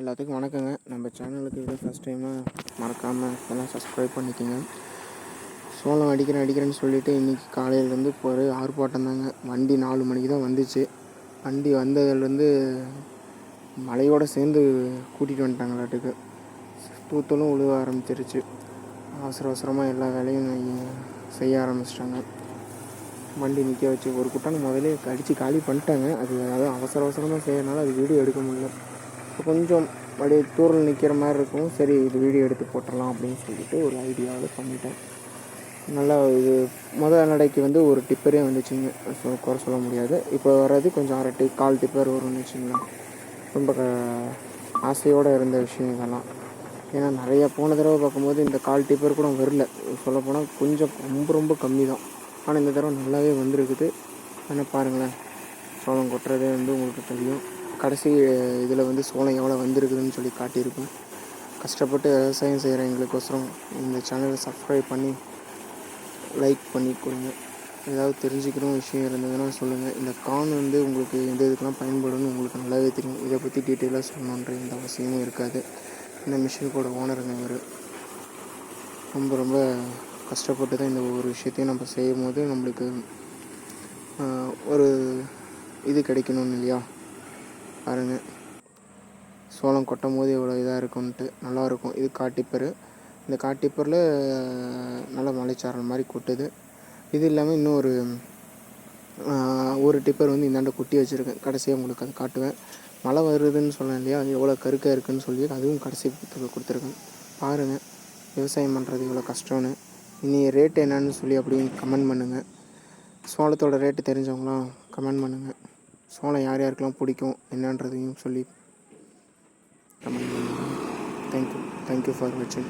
எல்லாத்துக்கும் வணக்கங்க. நம்ம சேனலுக்கு இது ஃபஸ்ட் டைமாக மறக்காமல் எல்லாம் சப்ஸ்கிரைப் பண்ணிக்கோங்க. சோளம் அடிக்கிறேன் அடிக்கிறேன்னு சொல்லிட்டு இன்றைக்கி காலையிலேருந்து ஒரு ஆர்ப்பாட்டம் தாங்க. வண்டி நாலு மணிக்கு தான் வந்துச்சு. வண்டி வந்ததுலேருந்து மழையோடு சேர்ந்து கூட்டிகிட்டு வந்துட்டாங்களாட்டுக்கு. தூத்தலும் உழுவ ஆரம்பிச்சிருச்சு. அவசர அவசரமாக எல்லா வேலையும் செய்ய ஆரம்பிச்சிட்டாங்க. வண்டி நிற்க வச்சு ஒரு குட்டான முதலே அடித்து காலி பண்ணிட்டாங்க. அது அதாவது அவசர அவசரமாக செய்யறதுனால அது வீடியோ எடுக்க முடியல. கொஞ்சம் அப்படியே தூரில் நிற்கிற மாதிரி இருக்கும். சரி இது வீடியோ எடுத்து போட்டுடலாம் அப்படின்னு சொல்லிட்டு ஒரு ஐடியாவில் பண்ணிட்டேன். நல்லா இது முதல் நடைக்கு வந்து ஒரு டிப்பரே வந்துச்சுங்க. ஸோ குறை சொல்ல முடியாது. இப்போ வர்றது கொஞ்சம் அரை டி கால் டிப்பர் வரும்னு வச்சுங்களேன். ரொம்ப க ஆசையோடு இருந்த விஷயம் இதெல்லாம். ஏன்னா நிறைய போன தடவை பார்க்கும்போது இந்த கால் டிப்பர் கூட வரல. சொல்லப்போனால் கொஞ்சம் ரொம்ப ரொம்ப கம்மி தான் ஆனால் இந்த தடவை நல்லாவே வந்திருக்குது. ஆனால் பாருங்களேன். சோளம் கொட்டுறதே வந்து உங்களுக்கு தெரியும். கடைசி இதில் வந்து சோளம் எவ்வளோ வந்திருக்குதுன்னு சொல்லி காட்டியிருக்கோம். கஷ்டப்பட்டு விவசாயம் செய்கிற எங்களுக்கோசரம் இந்த சேனலை சப்ஸ்கிரைப் பண்ணி லைக் பண்ணி கொடுங்க. ஏதாவது தெரிஞ்சுக்கணும் விஷயம் இருந்ததுன்னா சொல்லுங்கள் இந்த கான் வந்து உங்களுக்கு எந்த இதுக்கெல்லாம் பயன்படும்னு உங்களுக்கு நல்லாவே தெரியும். இதை பற்றி டீட்டெயிலாக சொல்லணுன்ற எந்த அவசியமும் இருக்காது. இந்த மிஷினுக்கோட ஓனருங்க இவர். ரொம்ப ரொம்ப கஷ்டப்பட்டு தான் இந்த ஒவ்வொரு விஷயத்தையும் நம்ம செய்யும் போது நம்மளுக்கு ஒரு இது கிடைக்கணும் இல்லையா? பாருங்கள் சோளம் கொட்டும் போது எவ்வளோ இதாக இருக்கும்ன்ட்டு நல்லாயிருக்கும் இது காட்டிப்பர். இந்த காட்டிப்பரில் நல்ல மலைச்சாரல் மாதிரி கொட்டுது. இது இல்லாமல் இன்னும் ஒரு ஒரு டிப்பர் வந்து இந்தாண்ட கொட்டி வச்சுருக்கேன். கடைசியாக உங்களுக்கு அது காட்டுவேன். மழை வருதுன்னு சொன்னேன் இல்லையா? எவ்வளோ கருக்காக இருக்குன்னு சொல்லி அதுவும் கடைசி கொடுத்துருக்கேன். பாருங்கள் விவசாயம் பண்ணுறது இவ்வளோ கஷ்டம்னு. இனி ரேட் என்னன்னு சொல்லி அப்படியும் கமெண்ட் பண்ணுங்கள் சோளத்தோட ரேட்டு தெரிஞ்சவங்களாம் கமெண்ட் பண்ணுங்கள் சோளம் யார் யாருக்கெல்லாம் பிடிக்கும் என்னன்றதையும் சொல்லி கமெண்ட் பண்ணுங்கள் தேங்க்யூ தேங்க்யூ ஃபார் வாட்சிங்